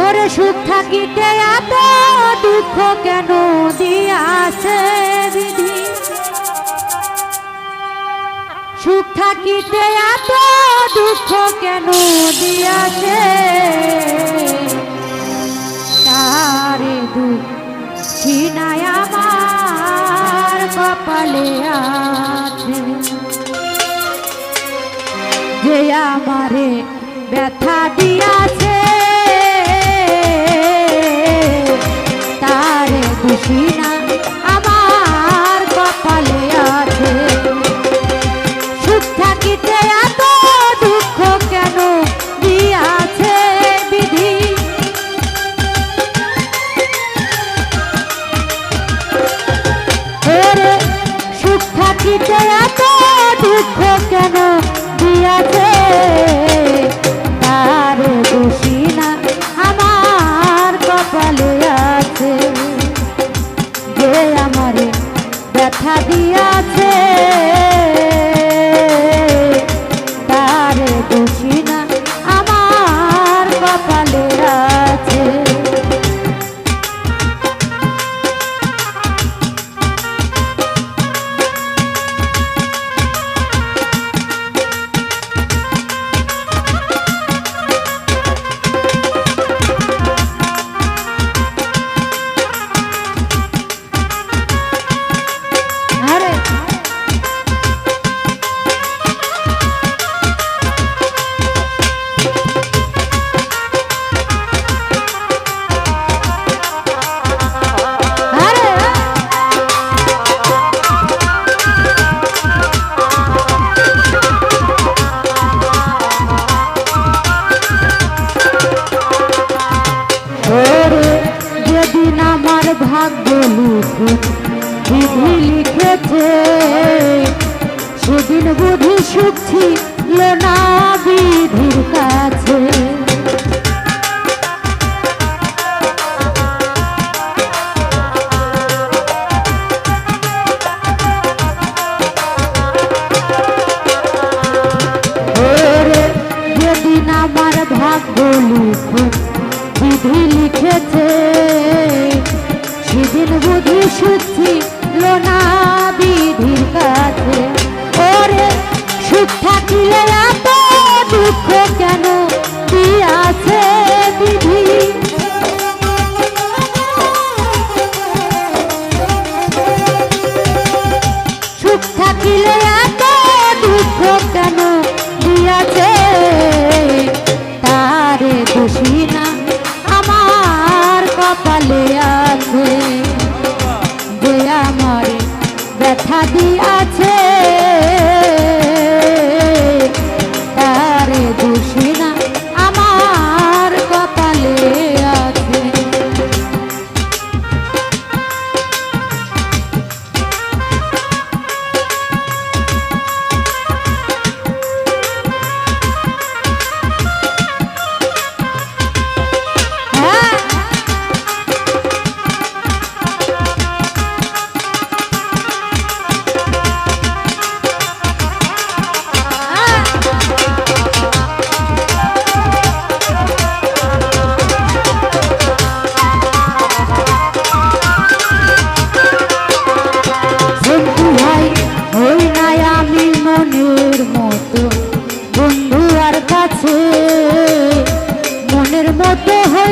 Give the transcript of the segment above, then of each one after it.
ওর সুখ থাকিতে এত দুঃখ কেন দিয়াছে বিধি? সুখ থাকিতে এত দুঃখ কেন দিয়াছে? তারে দুঃখিনায় আমার কপালে আছে। যে আমারে ব্যথা দিয়াছে আমারে ব্যথা দিয়াছে।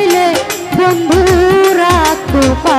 হইলে বন্ধু রাখো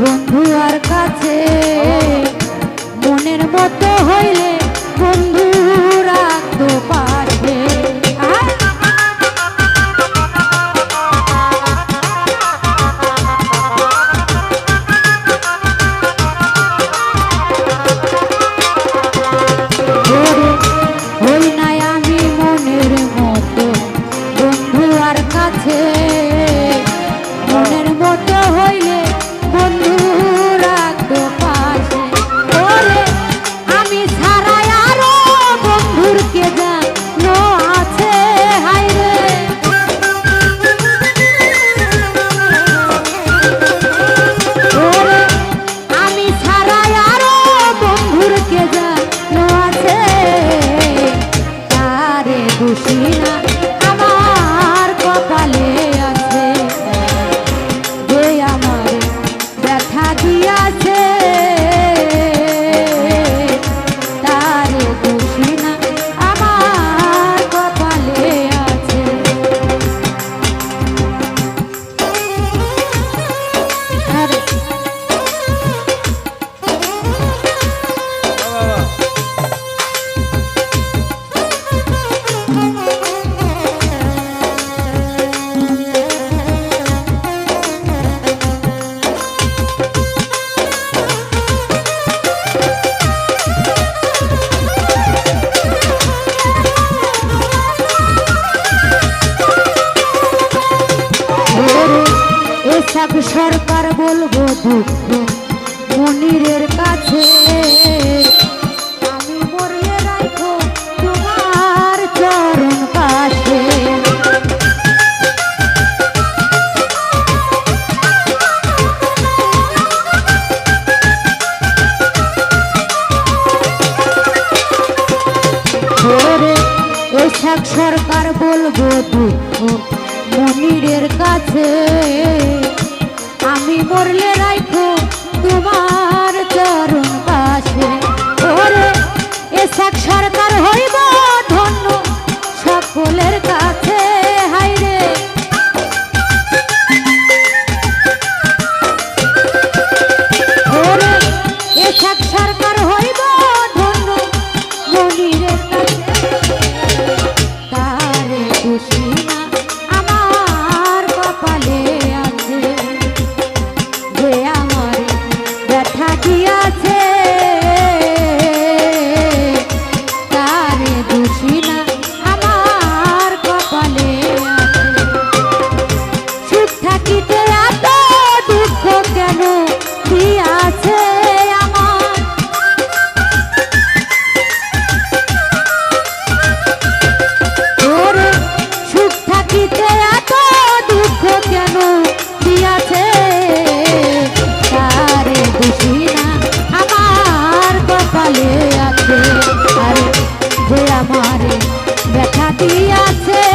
বন্ধু আর কাছে মনের মতো হইলে বন্ধুরা রাখতো পা আছে। আমি মরলে দিয়াছে